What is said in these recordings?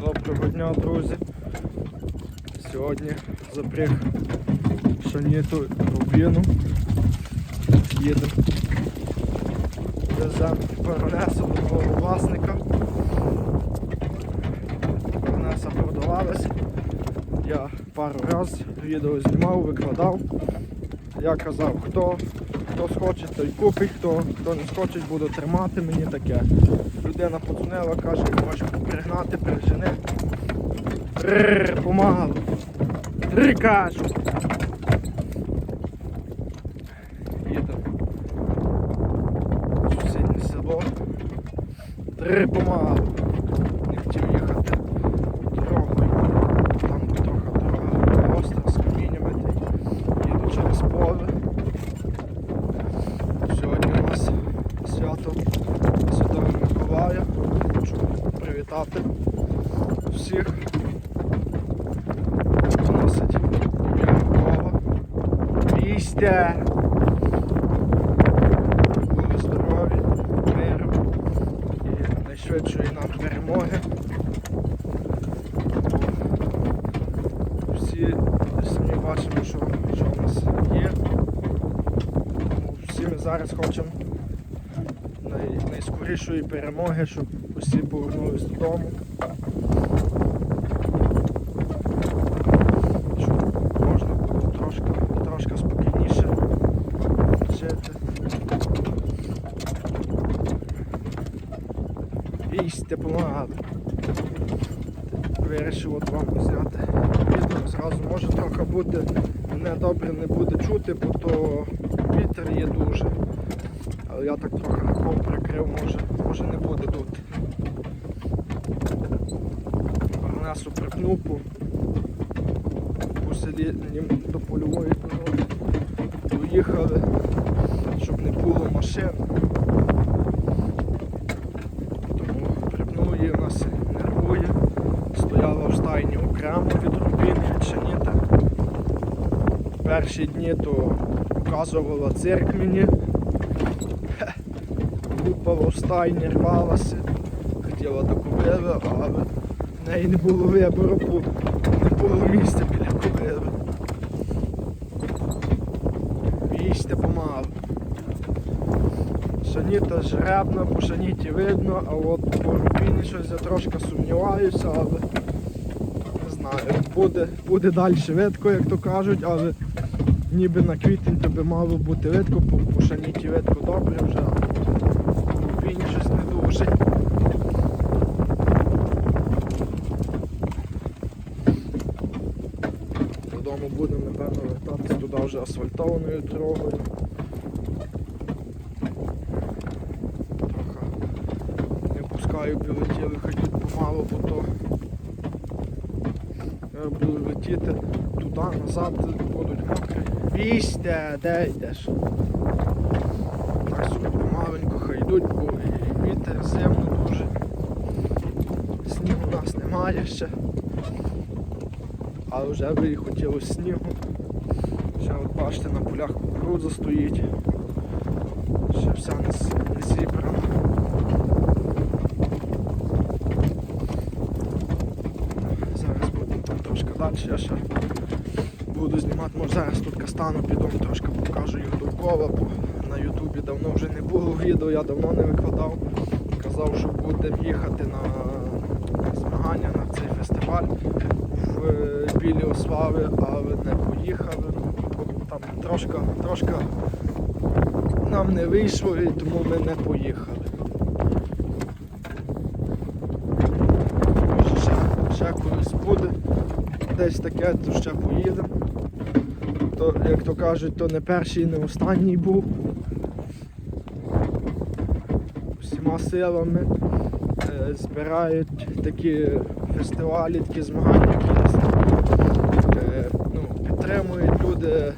Доброго дня, друзі. Сьогодні запряг шаніту рубіну. Їдемо. Веземо Паронесу до нового власника. Паронеса продавалась. Я пару разів відео знімав, викладав. Я казав, хто, хто схоче, той купить, хто, хто не схоче, буду тримати мені таке. Людина подзвонила, каже, можеш пригнати. Рррр, помалу. Три кажу. В Сусіднє село. Три помалу. Не хотів їхати дорогою. Там трохи дорога остра з каміннями. та й Їду через поле. Сьогодні у нас свято Святого Миколая. Хочу привітати всіх. Носить ім'я Микола. Вістя! Були здорові, миру і найшвидшої нам перемоги. Всі самі бачимо, що, що в нас є. Всі ми зараз хочемо най, найскорішої перемоги, щоб усі повернулись додому. Щоб можна було трошки, трошки спокійніше жити. Їсти помагати. Вирішив от вам зняти відео. Зразу може трохи бути, мене добре не буде чути, бо то вітер є дуже. Але я так трохи рукою прикрив, може, може не буде тут. Парнесу припнув по, по селі нім до польової дороги. Доїхали, щоб не було машин. Тому припнув її, у нас нервує. Стояла в окремо від рубіни, від шаніта. Перші дні то показувала цирк мені. Лупала в стайні, рвалася, хотіла до кобили, але в неї не було вибору, бо не було місця біля кобили. Їсти помалу. Шаніта жребна, по шаніті видно, а от по рубіні щось я трошки сумніваюся, але буде, буде далі видко, як то кажуть, але ніби на квітень то би мало бути видко, по, по шаніті видко добре вже, а по щось не дуже. Додому будемо, напевно, вертатися туди вже асфальтованою дорогою. Трохи не пускаю білетіли, ходіть помалу, бо то буду летіти туди, назад будуть мокрі. Вісте, де йдеш? Так собі помаленьку хай йдуть, бо і вітер зимно дуже. Снігу у нас немає ще. Але вже би і хотілося снігу. Ще от бачите, на полях кукурудза стоїть. Ще вся не зібрана. Зараз будемо там трошки далі. Я ще буду знімати, може зараз тут кастану піду, трошки покажу їх довкола, бо на Ютубі давно вже не було відео, я давно не викладав. Казав, що будемо їхати на, змагання на цей фестиваль в е, Білі Ослави, але не поїхали. бо Там трошки, трошки нам не вийшло і тому ми не поїхали. Може ще, ще колись буде. Десь таке, то ще поїдемо. То, як то кажуть, то не перший, не останній був. Всіма силами е, збирають такі фестивалі, такі змагання, які е, ну, підтримують люди,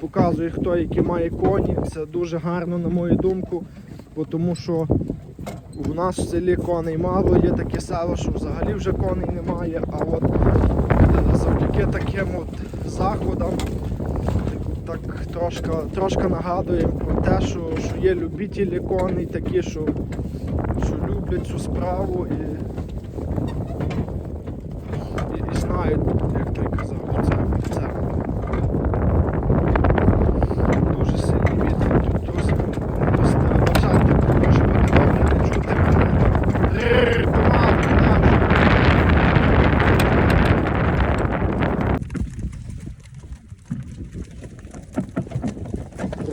показують хто які має коні. Це дуже гарно, на мою думку, бо тому що у нас в селі коней мало, є таке село, що взагалі вже коней немає, а от е, таким от заходом. Так трошки, трошки нагадуємо про те, що, що є любителі коней такі, що, що люблять цю справу і і, і той казав, це, це. Дуже сильний вітер тут друзі. Просто бажайте, може бути добре не чути мене.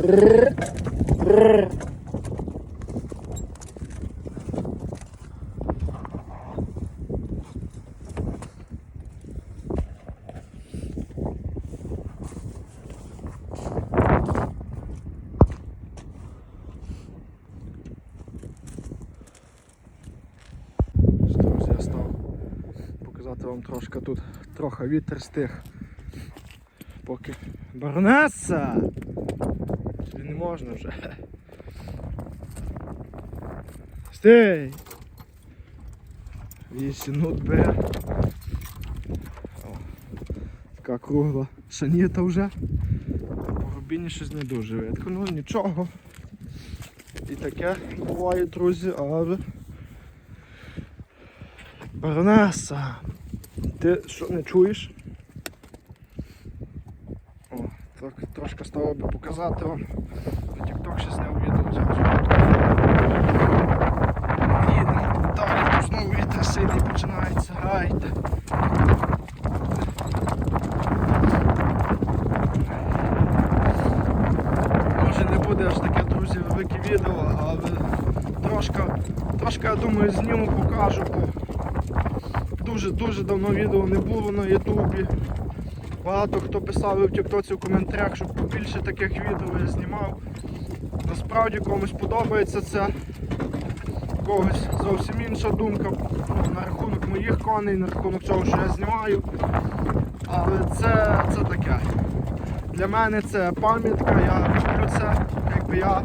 Рррр, помалу, так. Друзі, я став показати трошки тут трохи вітер стих. Поки баронеса! Тобі не можна вже. Стій! Вісім нут бере. О, Така кругла шаніта вже. По рубіні щось не дуже видко. Ну нічого. І таке буває, друзі, але Баронеса! Ти що не чуєш? О, так, трошки стало би показати вам. На TikTok ще зняв відео зразу. Їдемо тут далі, тут знову вітер сильний починається. Гайте. Може не буде аж таке, друзі, велике відео, але трошки, трошки я думаю, зніму, покажу. Бо Дуже-дуже давно відео не було на Ютубі. Багато хто писав і в Тіктоці в коментарях, щоб побільше таких відео я знімав. Насправді комусь подобається це. Когось зовсім інша думка ну, на рахунок моїх коней, на рахунок цього, що я знімаю. Але це, це таке. Для мене це пам'ятка, я люблю це. Якби я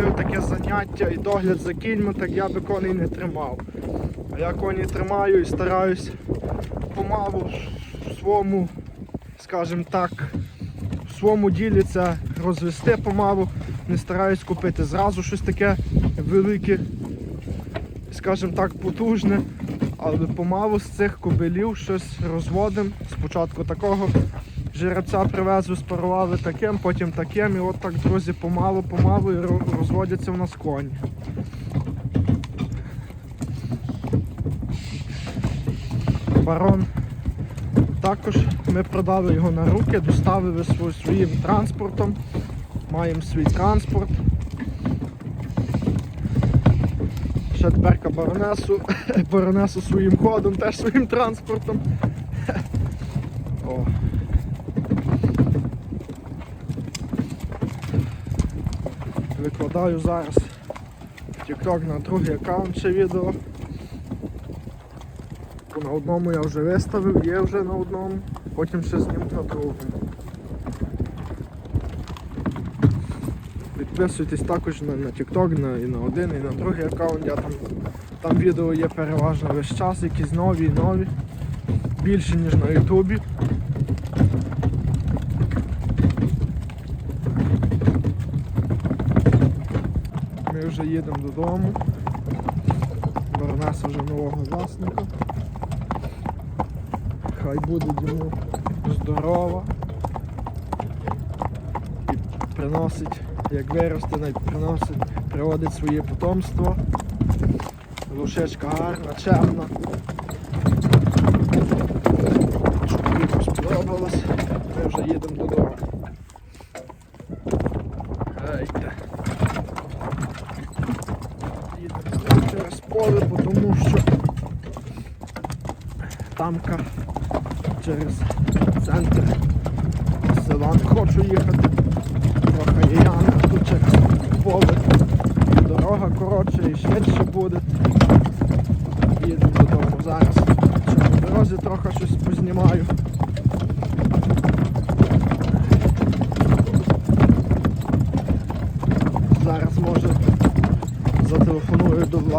любив таке заняття і догляд за кіньми, так я би коней не тримав. А я коні тримаю і стараюсь помалу в своєму, скажімо так, в своєму ділі це розвести помалу. Не стараюсь купити зразу щось таке велике, скажімо так, потужне. Але помалу з цих кобилів щось розводимо. Спочатку такого жеребця привезли, спарували таким, потім таким. І от так, друзі, помалу, помалу і розводяться в нас коні. Барон. Також ми продали його на руки, доставили своїм транспортом. Маємо свій транспорт. Ще тепер баронесу, баронесу своїм ходом, теж своїм транспортом. О. Викладаю зараз TikTok на другий аккаунт ще відео. На одному я вже виставив, є вже на одному, потім ще зніму на другому. Підписуйтесь також на, на TikTok, на, і на один, і на другий аккаунт. Я там, там відео є переважно весь час, якісь нові і нові. Більше ніж на Ютубі. Ми вже їдемо додому. Баронеса вже нового власника. Хай буде йому здорова. І приносить, як виросте, навіть приносить, приводить своє потомство. Лошечка гарна, чемна. Чоловіку сподобалось. Ми вже їдемо додому. Гейте. Їдемо бо тому що тамка через центр села не хочу їхати. Трохи є яма, тут через поле. Дорога коротша і швидше буде. Їдемо додому зараз. Ще по дорозі трохи щось познімаю.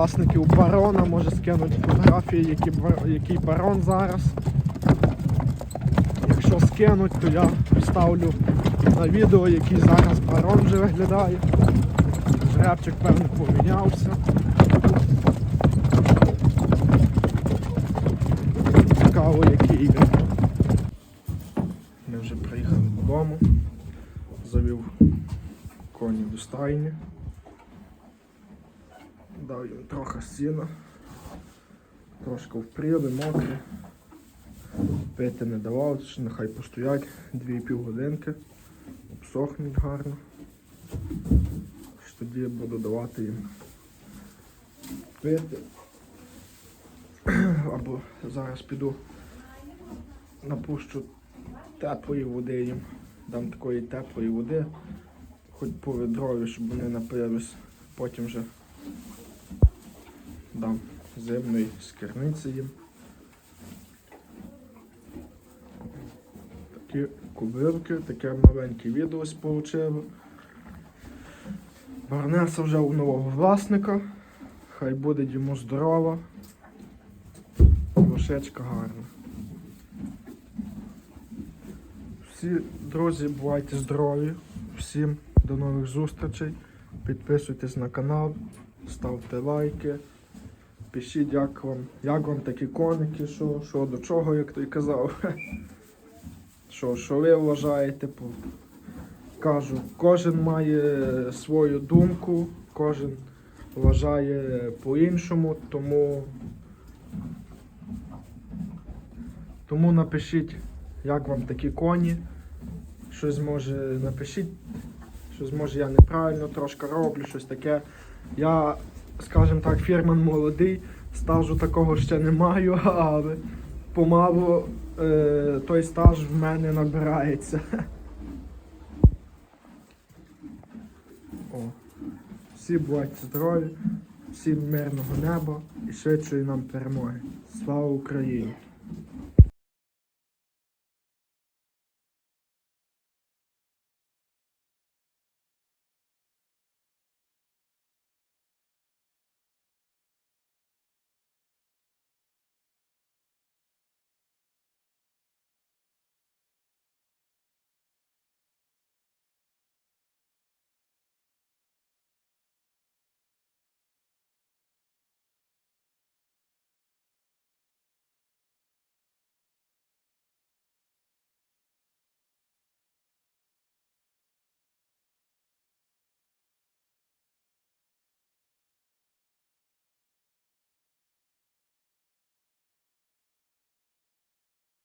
власників барона, може скинути фотографії, який, барон зараз. Якщо скинуть, то я вставлю на відео, який зараз барон вже виглядає. Рябчик, певно, помінявся. Цікаво, який він. Ми вже приїхали додому, завів коні до стайні. Дав їм трохи сіна. Трошки впріли, мокрі. Пити не давав, нехай постоять 2,5 годинки, обсохнуть гарно. Тоді буду давати їм пити. Або зараз піду напущу теплої води їм. Дам такої теплої води, хоч по відрові, щоб вони напились. Потім вже зимної з керниці їм. Такі кубилки, таке маленьке відео сполучили. Барнеса вже у нового власника. Хай буде йому здорова. Лошечка гарна. Всі друзі, бувайте здорові. Всім до нових зустрічей. Підписуйтесь на канал, ставте лайки. Пишіть, як вам, як вам такі коники, що, що до чого, як той казав. Що, що ви вважаєте? Кажу, кожен має свою думку, кожен вважає по-іншому, тому, тому напишіть, як вам такі коні. Щось може напишіть, щось може я неправильно трошки роблю, щось таке. Я, скажімо так, фірман молодий, стажу такого ще не маю, але помалу е, той стаж в мене набирається. О. Всі бувайте здорові, всім мирного неба і швидшої нам перемоги. Слава Україні!